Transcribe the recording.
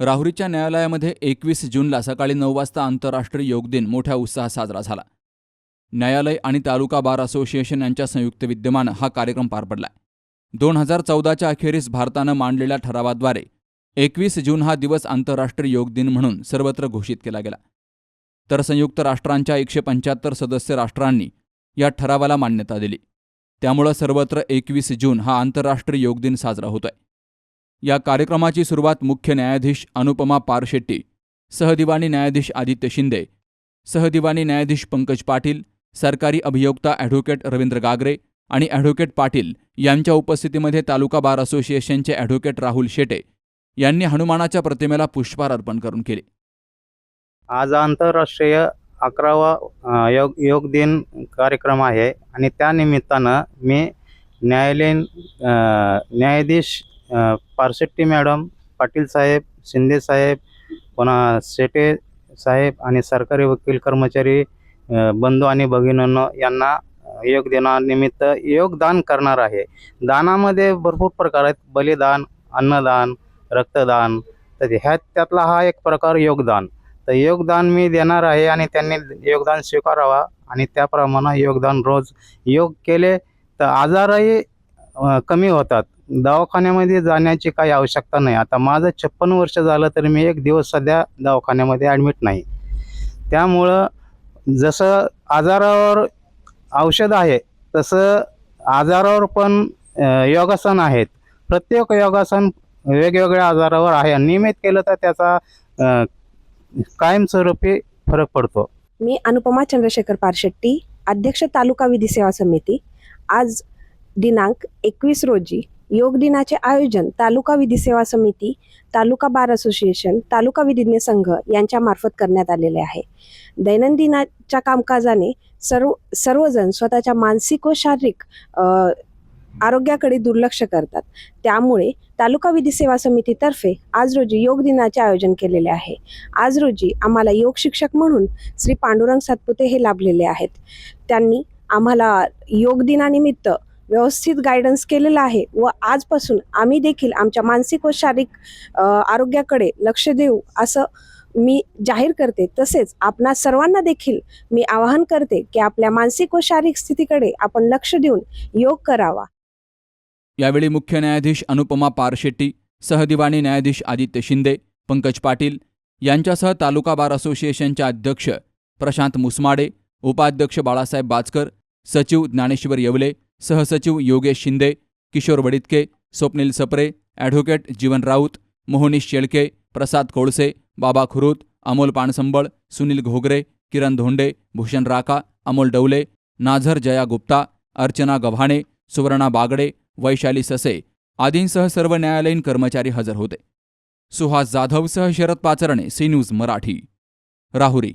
राहुरीच्या न्यायालयामध्ये एकवीस जूनला सकाळी नऊ वाजता आंतरराष्ट्रीय योग दिन मोठ्या उत्साहात साजरा झाला. न्यायालय आणि तालुका बार असोसिएशन यांच्या संयुक्त विद्यमानं हा कार्यक्रम पार पडला. दोन हजार चौदाच्या अखेरीस भारतानं मांडलेल्या ठरावाद्वारे एकवीस जून हा दिवस आंतरराष्ट्रीय योग दिन म्हणून सर्वत्र घोषित केला गेला. तर संयुक्त राष्ट्रांच्या एकशे पंच्याहत्तर सदस्य राष्ट्रांनी या ठरावाला मान्यता दिली. त्यामुळं सर्वत्र एकवीस जून हा आंतरराष्ट्रीय योग दिन साजरा होतोय. या कार्यक्रमाची सुरुवात मुख्य न्यायाधीश अनुपमा पारशेट्टी सहदिवाणी न्यायाधीश आदित्य शिंदे सहदिवाणी न्यायाधीश पंकज पाटील सरकारी अभियोक्ता ॲडव्होकेट रवींद्र गागरे आणि ॲडव्होकेट पाटील यांच्या उपस्थितीमध्ये तालुका बार असोसिएशनचे ॲडव्होकेट राहुल शेटे यांनी हनुमानाच्या प्रतिमेला पुष्पहार अर्पण करून केले. आज आंतरराष्ट्रीय अकरावा योग योग दिन कार्यक्रम आहे आणि त्यानिमित्तानं मी न्यायालयीन न्यायाधीश पारशेट्टी मॅडम पाटील साहेब शिंदे साहेब पुन्हा शेटे साहेब आणि सरकारी वकील कर्मचारी बंधू आणि भगिनींनो यांना योग दिनानिमित्त योगदान करणार आहे. दानामध्ये भरपूर प्रकार आहेत. बलिदान अन्नदान रक्तदान. तर ह्यात त्यातला हा एक प्रकार योगदान. तर योगदान मी देणार आहे आणि त्यांनी योगदान स्वीकारावा आणि त्याप्रमाणे योगदान रोज योग केले तर आजारही कमी होतात. दवाखान्यामध्ये जाण्याची काही आवश्यकता नाही. आता माझं छप्पन वर्ष झालं तरी मी एक दिवस सध्या दवाखान्यामध्ये ॲडमिट नाही. त्यामुळं जसं आजारावर औषध आहे तसं आजारावर पण योगासन आहेत. प्रत्येक योगासन वेगवेगळ्या आजारावर आहे नियमित केलं तर त्याचा कायमस्वरूपी फरक पडतो. मी अनुपमा चंद्रशेखर पारशेट्टी अध्यक्ष तालुका विधी सेवा समिती. आज दिनांक एकवीस रोजी योग दिनाचे आयोजन तालुका विधी सेवा समिती तालुका बार असोसिएशन तालुका विधिज्ञ संघ यांच्यामार्फत करण्यात आलेले आहे. दैनंदिनाच्या कामकाजाने सर्व सर्वजण स्वतःच्या मानसिक व शारीरिक आरोग्याकडे दुर्लक्ष करतात. त्यामुळे तालुका विधी सेवा समितीतर्फे आज रोजी योग दिनाचे आयोजन केलेले आहे. आज रोजी आम्हाला योग शिक्षक म्हणून श्री पांडुरंग सातपुते हे लाभलेले आहेत. त्यांनी आम्हाला योग दिनानिमित्त व्यवस्थित गायडन्स केलेला आहे व आजपासून आम्ही देखील आमच्या मानसिक व शारीरिक आरोग्याकडे लक्ष देऊ असं मी जाहीर करते. तसेच आपणा सर्वांना देखील मी आवाहन करते की आपल्या मानसिक व शारीरिक स्थितीकडे आपण लक्ष देऊन योग करावा. यावेळी मुख्य न्यायाधीश अनुपमा पारशेट्टी सहदिवाणी न्यायाधीश आदित्य शिंदे पंकज पाटील यांच्यासह तालुका बार असोसिएशनचे अध्यक्ष प्रशांत मुसमाडे उपाध्यक्ष बाळासाहेब बाचकर सचिव ज्ञानेश्वर येवले सहसचिव योगेश शिंदे किशोर वडितके स्वप्नील सप्रे ॲडव्होकेट जीवन राऊत मोहनीश शेळके प्रसाद कोळसे बाबा खुरूत अमोल पाणसंबळ सुनील घोगरे किरण धोंडे भूषण राका अमोल डवले नाझर जया गुप्ता अर्चना गव्हाणे सुवर्णा बागडे वैशाली ससे आदींसह सर्व न्यायालयीन कर्मचारी हजर होते. सुहास जाधवसह शरद पाचरणे सी न्यूज मराठी. राहुरी